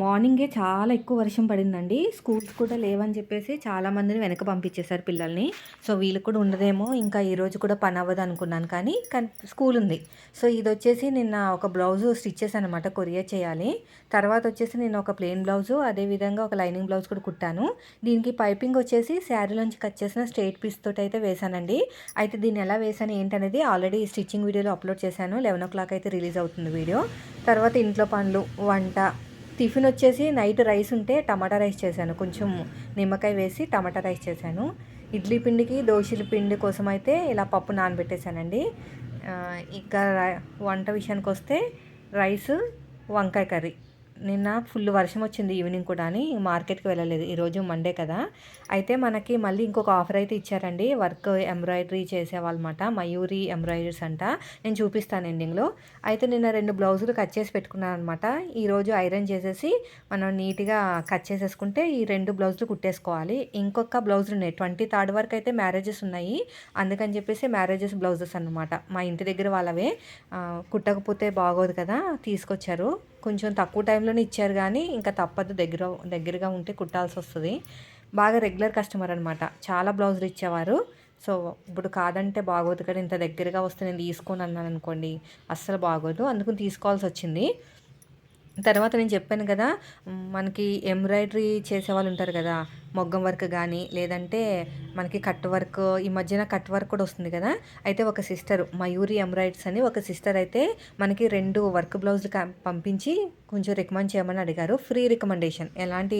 మార్నింగే చాలా ఎక్కువ వర్షం పడిందండి. స్కూల్స్ కూడా లేవని చెప్పేసి చాలా మందిని వెనక పంపించేశారు పిల్లల్ని. సో వీళ్ళకి కూడా ఉండదేమో ఇంకా ఈరోజు కూడా పని అవ్వదు అనుకున్నాను. కానీ స్కూల్ ఉంది. సో ఇది వచ్చేసి నిన్న ఒక బ్లౌజ్ స్టిచ్ చేశాను అనమాట కొరియర్ చేయాలి. తర్వాత వచ్చేసి నేను ఒక ప్లెయిన్ బ్లౌజు అదేవిధంగా ఒక లైనింగ్ బ్లౌజ్ కూడా కుట్టాను. దీనికి పైపింగ్ వచ్చేసి శారీలోంచి కట్ చేసిన స్ట్రైట్ పీస్ తోటి అయితే వేశానండి. అయితే దీన్ని ఎలా వేసాను ఏంటనేది ఆల్రెడీ స్టిచ్చింగ్ వీడియోలో అప్లోడ్ చేశాను. లెవెన్ ఓ క్లాక్ అయితే రిలీజ్ అవుతుంది వీడియో. తర్వాత ఇంట్లో పనులు వంట టిఫిన్ వచ్చేసి నైట్ రైస్ ఉంటే టమాటా రైస్ చేశాను. కొంచెం నిమ్మకాయ వేసి టమాటా రైస్ చేశాను. ఇడ్లీ పిండికి దోశల పిండి కోసం అయితే ఇలా పప్పు నానబెట్టేశానండి. ఇంకా వంట విషయానికి వస్తే రైస్ వంకాయ కర్రీ. నిన్న ఫుల్ వర్షం వచ్చింది ఈవినింగ్ కూడా అని మార్కెట్కి వెళ్ళలేదు. ఈరోజు మండే కదా. అయితే మనకి మళ్ళీ ఇంకొక ఆఫర్ అయితే ఇచ్చారండి. వర్క్ ఎంబ్రాయిడరీ చేసేవాళ్ళమాట మయూరి ఎంబ్రాయిడరీస్ అంట. నేను చూపిస్తాను ఎండింగ్లో. అయితే నిన్న రెండు బ్లౌజులు కట్ చేసి పెట్టుకున్నాను అనమాట ఈరోజు ఐరన్ చేసేసి మనం నీట్గా కట్ చేసేసుకుంటే ఈ రెండు బ్లౌజులు కుట్టేసుకోవాలి. ఇంకొక బ్లౌజులు ఉన్నాయి. ట్వంటీ థర్డ్ వరకు అయితే మ్యారేజెస్ ఉన్నాయి. అందుకని చెప్పేసి మ్యారేజెస్ బ్లౌజెస్ అనమాట మా ఇంటి దగ్గర వాళ్ళవే. కుట్టకపోతే బాగోదు కదా. తీసుకొచ్చారు. కొంచెం తక్కువ టైంలోనే ఇచ్చారు కానీ ఇంకా తప్పదు. దగ్గర దగ్గరగా ఉంటే కుట్టాల్సి వస్తుంది బాగా రెగ్యులర్ కస్టమర్ అనమాట చాలా బ్లౌజులు ఇచ్చేవారు. సో ఇప్పుడు కాదంటే బాగోదు కదా ఇంత దగ్గరగా వస్తే నేను తీసుకొని అన్నాను అనుకోండి. అస్సలు బాగోదు. అందుకని తీసుకోవాల్సి వచ్చింది తర్వాత నేను చెప్పాను కదా మనకి ఎంబ్రాయిడరీ చేసే వాళ్ళు ఉంటారు కదా మొగ్గం వర్క్ కానీ లేదంటే మనకి కట్ వర్క్ ఈ మధ్యన కట్ వర్క్ కూడా వస్తుంది కదా. అయితే ఒక సిస్టర్ మయూరి ఎంబ్రాయిడ్స్ అని ఒక సిస్టర్ అయితే మనకి రెండు వర్క్ బ్లౌజ్లు పంపించి కొంచెం రికమెండ్ చేయమని అడిగారు. Free recommendation. ఎలాంటి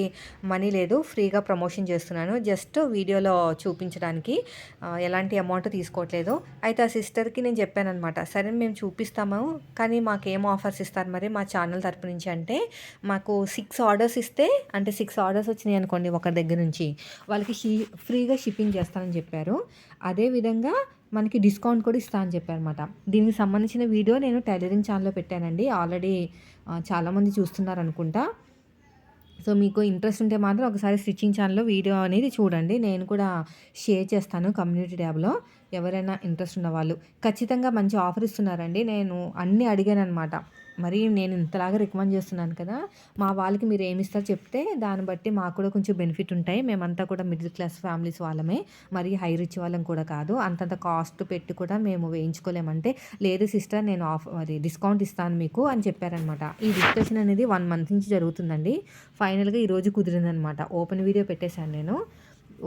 మనీ లేదు. ఫ్రీగా ప్రమోషన్ చేస్తున్నాను. జస్ట్ వీడియోలో చూపించడానికి ఎలాంటి అమౌంట్ తీసుకోవట్లేదు. అయితే ఆ సిస్టర్కి నేను చెప్పాను అనమాట సరే మేము చూపిస్తాము. కానీ మాకు ఏం ఆఫర్స్ ఇస్తారు మరి మా ఛానల్ తరపు నుంచి అంటే మాకు సిక్స్ ఆర్డర్స్ ఇస్తే అంటే సిక్స్ ఆర్డర్స్ వచ్చినాయి అనుకోండి ఒకరి దగ్గర నుంచి వాళ్ళకి షీ ఫ్రీగా షిప్పింగ్ చేస్తానని చెప్పారు. అదేవిధంగా మనకి డిస్కౌంట్ కూడా ఇస్తా అని చెప్పారు అనమాట దీనికి సంబంధించిన వీడియో నేను టైలరింగ్ ఛానల్లో పెట్టానండి. ఆల్రెడీ చాలామంది చూస్తున్నారు అనుకుంటా. సో మీకు ఇంట్రెస్ట్ ఉంటే మాత్రం ఒకసారి స్టిచ్చింగ్ ఛానల్లో వీడియో అనేది చూడండి. నేను కూడా షేర్ చేస్తాను కమ్యూనిటీ ట్యాబ్లో. ఎవరైనా ఇంట్రెస్ట్ ఉన్న వాళ్ళు ఖచ్చితంగా మంచి ఆఫర్ ఇస్తున్నారండి. నేను అన్నీ అడిగాను అనమాట మరి నేను ఇంతలాగా రికమెండ్ చేస్తున్నాను కదా మా వాళ్ళకి మీరు ఏమి ఇస్తారో చెప్తే దాన్ని బట్టి మాకు కూడా కొంచెం బెనిఫిట్ ఉంటాయి. మేమంతా కూడా మిడిల్ క్లాస్ ఫ్యామిలీస్ వాళ్ళమే. మరి హై రిచ్ వాళ్ళం కూడా కాదు. అంతంత కాస్ట్ పెట్టి కూడా మేము వేయించుకోలేమంటే లేదు సిస్టర్ నేను ఆఫ్ అది డిస్కౌంట్ ఇస్తాను మీకు అని చెప్పారనమాట ఈ డిస్కషన్ అనేది వన్ మంత్ నుంచి జరుగుతుందండి. ఫైనల్గా ఈరోజు కుదిరిందనమాట ఓపెన్ వీడియో పెట్టేశాను నేను.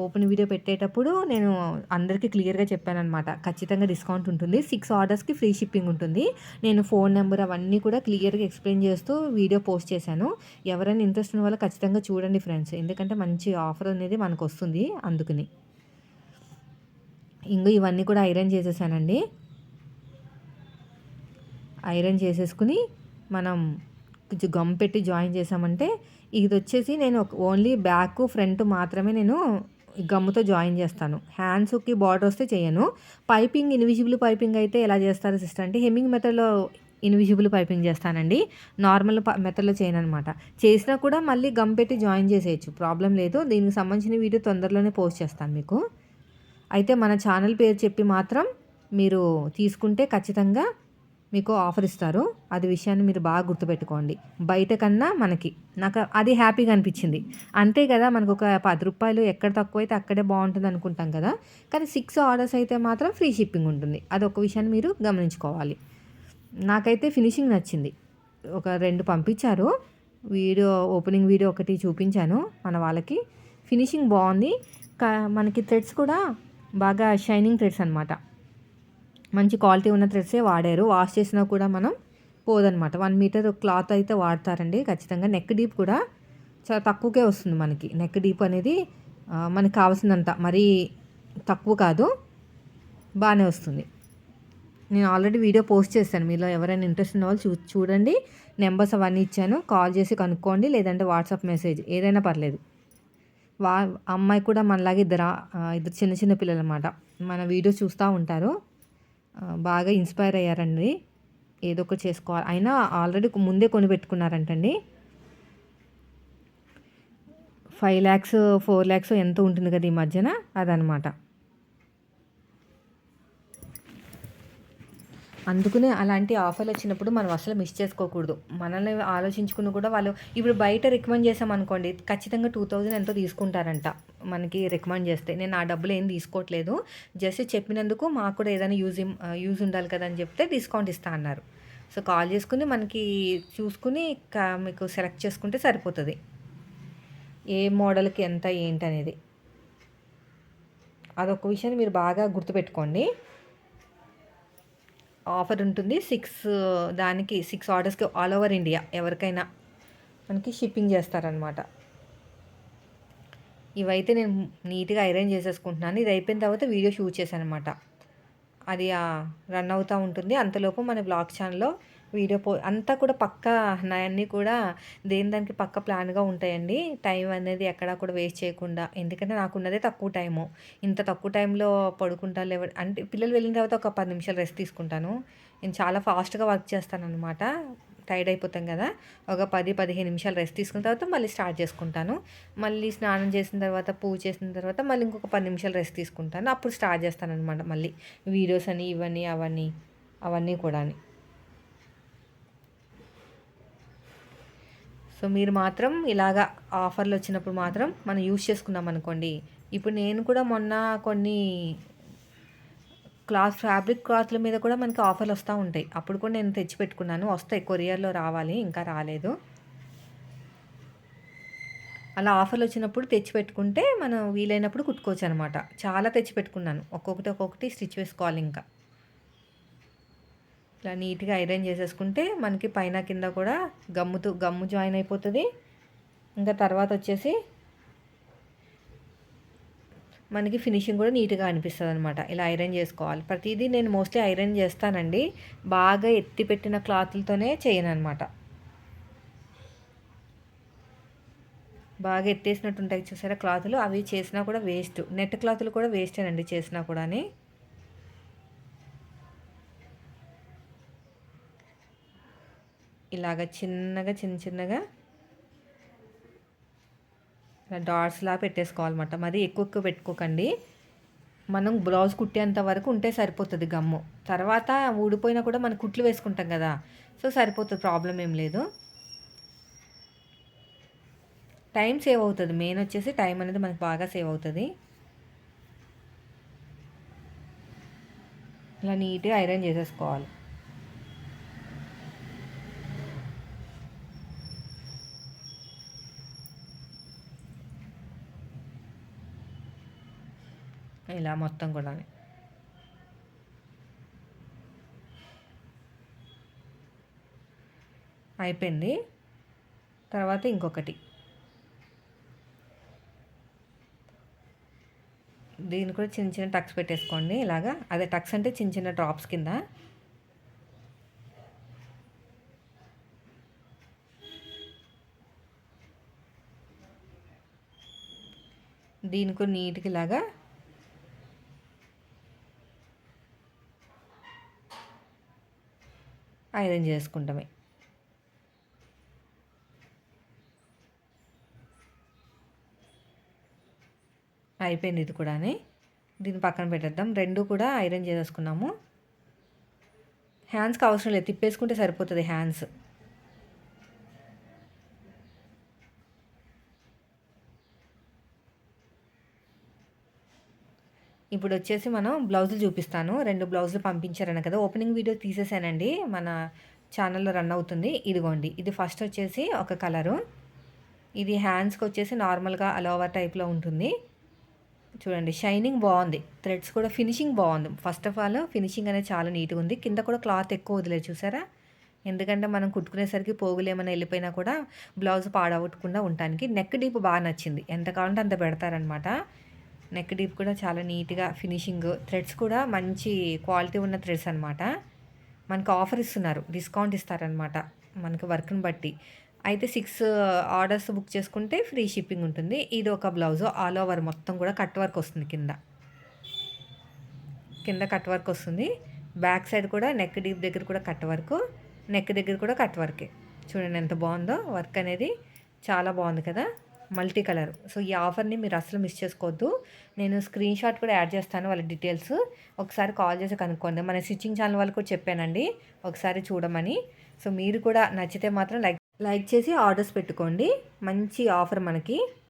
ఓపెన్ వీడియో పెట్టేటప్పుడు నేను అందరికీ క్లియర్గా చెప్పానమాట ఖచ్చితంగా డిస్కౌంట్ ఉంటుంది. సిక్స్ ఆర్డర్స్కి ఫ్రీ షిప్పింగ్ ఉంటుంది. నేను ఫోన్ నెంబర్ అవన్నీ కూడా క్లియర్గా ఎక్స్ప్లెయిన్ చేస్తూ వీడియో పోస్ట్ చేశాను. ఎవరైనా ఇంట్రెస్ట్ ఉన్న వాళ్ళు ఖచ్చితంగా చూడండి ఫ్రెండ్స్. ఎందుకంటే మంచి ఆఫర్ అనేది మనకు వస్తుంది అందుకని. ఇంకో ఇవన్నీ కూడా ఐరన్ చేసేసానండి. ఐరన్ చేసేసుకుని మనం కొంచెం గమ్ పెట్టి జాయిన్ చేసామంటే ఇది వచ్చేసి నేను ఓన్లీ బ్యాక్ ఫ్రంట్ మాత్రమే నేను గమ్ముతో జాయిన్ చేస్తాను. హ్యాండ్స్కి బార్డర్ వస్తే చేయను. పైపింగ్ ఇన్విజిబుల్ పైపింగ్ అయితే ఎలా చేస్తారు సిస్టర్ అంటే హెమ్మింగ్ మెథడ్లో ఇన్విజిబుల్ పైపింగ్ చేస్తానండి. నార్మల్ మెథడ్లో చేయను అనమాట చేసినా కూడా మళ్ళీ గమ్ పెట్టి జాయిన్ చేసేయచ్చు. ప్రాబ్లం లేదు. దీనికి సంబంధించిన వీడియో తొందరలోనే పోస్ట్ చేస్తాను మీకు. అయితే మన ఛానల్ పేరు చెప్పి మాత్రం మీరు తీసుకుంటే ఖచ్చితంగా మీకు ఆఫర్ ఇస్తారు. అది విషయాన్ని మీరు బాగా గుర్తుపెట్టుకోండి. బయట కన్నా మనకి. నాకు అది హ్యాపీగా అనిపించింది. అంతే కదా మనకు ఒక పది రూపాయలు ఎక్కడ తక్కువ అయితే అక్కడే బాగుంటుంది అనుకుంటాం కదా. కానీ సిక్స్ ఆర్డర్స్ అయితే మాత్రం ఫ్రీ షిప్పింగ్ ఉంటుంది. అది ఒక విషయాన్ని మీరు గమనించుకోవాలి. నాకైతే ఫినిషింగ్ నచ్చింది. ఒక రెండు పంపించారు. వీడియో ఓపెనింగ్ వీడియో ఒకటి చూపించాను మన వాళ్ళకి. ఫినిషింగ్ బాగుంది. కా- మనకి థ్రెడ్స్ కూడా బాగా షైనింగ్ థ్రెడ్స్ అనమాట మంచి క్వాలిటీ ఉన్న థ్రెడ్సే వాడారు. వాష్ చేసినా కూడా మనం పోదనమాట. వన్ మీటర్ క్లాత్ అయితే వాడతారండి. ఖచ్చితంగా నెక్ డీప్ కూడా చాలా తక్కువకే వస్తుంది మనకి. నెక్ డీప్ అనేది మనకి కావాల్సినంత. మరీ తక్కువ కాదు. బాగానే వస్తుంది. నేను ఆల్రెడీ వీడియో పోస్ట్ చేశాను. మీలో ఎవరైనా ఇంట్రెస్ట్ ఉన్న వాళ్ళు చూ చూడండి. నెంబర్స్ అవన్నీ ఇచ్చాను. కాల్ చేసి కనుక్కోండి. లేదంటే వాట్సాప్ మెసేజ్. ఏదైనా పర్లేదు. వా అమ్మాయి కూడా మనలాగే ఇద్దరు ఇద్దరు చిన్న చిన్న పిల్లలు అనమాట మన వీడియో చూస్తూ ఉంటారు. బాగా ఇన్స్పైర్ అయ్యారండి. ఏదో ఒకటి చేసుకోవాలి. అయినా ఆల్రెడీ ముందే కొని పెట్టుకున్నారంటండి. ఫైవ్ ల్యాక్స్ ఫోర్ ల్యాక్స్ ఎంత ఉంటుంది కదా ఈ మధ్యన? అదనమాట అందుకనే అలాంటి ఆఫర్లు వచ్చినప్పుడు మనం అసలు మిస్ చేసుకోకూడదు. మనల్ని ఆలోచించుకుని కూడా వాళ్ళు ఇప్పుడు బయట రికమెండ్ చేసాం అనుకోండి ఖచ్చితంగా టూ థౌజండ్ ఎంతో తీసుకుంటారంట మనకి రికమెండ్ చేస్తే. నేను ఆ డబ్బులు ఏం తీసుకోవట్లేదు. జస్ట్ చెప్పినందుకు మాకు కూడా ఏదైనా యూజ్ యూజ్ ఉండాలి కదా అని చెప్తే డిస్కౌంట్ ఇస్తా అన్నారు. సో కాల్ చేసుకుని మనకి చూసుకుని మీకు సెలెక్ట్ చేసుకుంటే సరిపోతుంది. ఏ మోడల్కి ఎంత ఏంటి అనేది అదొక విషయాన్ని మీరు బాగా గుర్తుపెట్టుకోండి. ఆఫర్ ఉంటుంది. సిక్స్ దానికి సిక్స్ ఆర్డర్స్కి ఆల్ ఓవర్ ఇండియా ఎవరికైనా మనకి షిప్పింగ్ చేస్తారనమాట ఇవైతే నేను నీట్గా అరేంజ్ చేసేసుకుంటున్నాను. ఇది అయిపోయిన తర్వాత వీడియో షూట్ చేశాను అనమాట అది రన్ అవుతూ ఉంటుంది. అంతలోపు మన బ్లాగ్ ఛానల్లో వీడియో పో అంతా కూడా పక్క అన్నీ కూడా దేని దానికి పక్క ప్లాన్గా ఉంటాయండి. టైం అనేది ఎక్కడా కూడా వేస్ట్ చేయకుండా. ఎందుకంటే నాకు ఉన్నదే తక్కువ టైము. ఇంత తక్కువ టైంలో పడుకుంటా లేవ అంటే పిల్లలు వెళ్ళిన తర్వాత ఒక పది నిమిషాలు రెస్ట్ తీసుకుంటాను. నేను చాలా ఫాస్ట్గా వర్క్ చేస్తాను అనమాట టైర్డ్ అయిపోతాం కదా. ఒక పది పదిహేను నిమిషాలు రెస్ట్ తీసుకున్న తర్వాత మళ్ళీ స్టార్ట్ చేసుకుంటాను. మళ్ళీ స్నానం చేసిన తర్వాత పూజ చేసిన తర్వాత మళ్ళీ ఇంకొక పది నిమిషాలు రెస్ట్ తీసుకుంటాను. అప్పుడు స్టార్ట్ చేస్తాను అనమాట మళ్ళీ. వీడియోస్ అని ఇవన్నీ అవన్నీ అవన్నీ కూడా అని సో మీరు మాత్రం ఇలాగా ఆఫర్లు వచ్చినప్పుడు మాత్రం మనం యూజ్ చేసుకున్నాం అనుకోండి. ఇప్పుడు నేను కూడా మొన్న కొన్ని క్లాత్ ఫ్యాబ్రిక్ క్లాత్ల మీద కూడా మనకి ఆఫర్లు వస్తూ ఉంటాయి. అప్పుడు కూడా నేను తెచ్చి పెట్టుకున్నాను. వస్తాయి. కొరియర్లో రావాలి. ఇంకా రాలేదు. అలా ఆఫర్లు వచ్చినప్పుడు తెచ్చి పెట్టుకుంటే మనం వీలైనప్పుడు కుట్టుకోవచ్చు అనమాట చాలా తెచ్చి పెట్టుకున్నాను. ఒక్కొక్కటి ఒక్కొక్కటి స్టిచ్ వేసుకోవాలి ఇంకా. ఇట్లా నీట్గా ఐరన్ చేసేసుకుంటే మనకి పైన కింద కూడా గమ్ముతో గమ్ము జాయిన్ అయిపోతుంది. ఇంకా తర్వాత వచ్చేసి మనకి ఫినిషింగ్ కూడా నీట్గా అనిపిస్తుంది అనమాట ఇలా ఐరన్ చేసుకోవాలి. ప్రతిదీ నేను మోస్ట్లీ ఐరన్ చేస్తానండి. బాగా ఎత్తి పెట్టిన క్లాత్లతోనే చేయను అనమాట బాగా ఎత్తేసినట్టు ఉంటాయి చూసారా క్లాతులు? అవి చేసినా కూడా వేస్ట్. నెట్ క్లాతులు కూడా వేస్టేనండి చేసినా కూడా ఇలాగ చిన్నగా చిన్న చిన్నగా డాట్స్లా పెట్టేసుకోవాలన్నమాట. మరి ఎక్కువ ఎక్కువ పెట్టుకోకండి. మనం బ్లౌజ్ కుట్టేంత వరకు ఉంటే సరిపోతుంది గమ్ము. తర్వాత ఊడిపోయినా కూడా మనం కుట్లు వేసుకుంటాం కదా. సో సరిపోతుంది ప్రాబ్లం ఏం లేదు. టైం సేవ్ అవుతుంది. మెయిన్ వచ్చేసి టైం అనేది మనకు బాగా సేవ్ అవుతుంది. ఇలా నీట్గా ఐరన్ చేసేసుకోవాలి. ఇలా మొత్తం కూడా అయిపోయింది. తర్వాత ఇంకొకటి. దీన్ని కూడా చిన్న చిన్న టక్స్ పెట్టేసుకోండి. ఇలాగా అదే టక్స్ అంటే చిన్న చిన్న డ్రాప్స్ కింద. దీనికి నీట్గా ఇలాగా ఐరన్ చేసుకుంటామే. అయిపోయింది ఇది కూడా దీన్ని పక్కన పెట్టేద్దాం. రెండు కూడా ఐరన్ చేసేసుకున్నాము. హ్యాండ్స్కి అవసరం లేదు. తిప్పేసుకుంటే సరిపోతుంది హ్యాండ్స్ ఇప్పుడు వచ్చేసి మనం బ్లౌజులు చూపిస్తాను. రెండు బ్లౌజులు పంపించారని కదా ఓపెనింగ్ వీడియో తీసేసానండి. మన ఛానల్లో రన్ అవుతుంది. ఇదిగోండి ఇది ఫస్ట్ వచ్చేసి ఒక కలరు. ఇది హ్యాండ్స్కి వచ్చేసి నార్మల్గా అలోవర్ టైప్లో ఉంటుంది. చూడండి షైనింగ్ బాగుంది. థ్రెడ్స్ కూడా ఫినిషింగ్ బాగుంది. ఫస్ట్ ఆఫ్ ఆల్ ఫినిషింగ్ అనేది చాలా నీట్గా ఉంది. కింద కూడా క్లాత్ ఎక్కువ వదిలేదు చూసారా? ఎందుకంటే మనం కుట్టుకునేసరికి పోగులు ఏమైనా వెళ్ళిపోయినా కూడా బ్లౌజ్ పాడవట్టుకుండా ఉండటానికి నెక్ డీప్ బాగా నచ్చింది. ఎంత కావాలంటే అంత పెడతారనమాట. నెక్ డీప్ కూడా చాలా నీట్గా ఫినిషింగ్ థ్రెడ్స్ కూడా మంచి క్వాలిటీ ఉన్న థ్రెడ్స్ అనమాట మనకు ఆఫర్ ఇస్తున్నారు డిస్కౌంట్ ఇస్తారనమాట మనకు వర్క్ని బట్టి. అయితే సిక్స్ ఆర్డర్స్ బుక్ చేసుకుంటే ఫ్రీ షిప్పింగ్ ఉంటుంది. ఇది ఒక బ్లౌజ్ ఆల్ ఓవర్ మొత్తం కూడా కట్ వర్క్ వస్తుంది కింద. కింద కట్ వర్క్ వస్తుంది. బ్యాక్ సైడ్ కూడా నెక్ డీప్ దగ్గర కూడా కట్ వర్క్ నెక్ దగ్గర కూడా కట్ వర్కే చూడండి ఎంత బాగుందో వర్క్ అనేది చాలా బాగుంది కదా. మల్టీ కలర్ సో ఈ ఆఫర్ని మీరు అసలు మిస్ చేసుకోవద్దు. నేను స్క్రీన్ షాట్ కూడా యాడ్ చేస్తాను వాళ్ళ డీటెయిల్స్. ఒకసారి కాల్ చేసి కనుక్కోండి. మన స్టిచ్చింగ్ ఛానల్ వాళ్ళు కూడా చెప్పానండి. ఒకసారి చూడమని. సో మీరు కూడా నచ్చితే మాత్రం లైక్ లైక్ చేసి ఆర్డర్స్ పెట్టుకోండి. మంచి ఆఫర్ మనకి.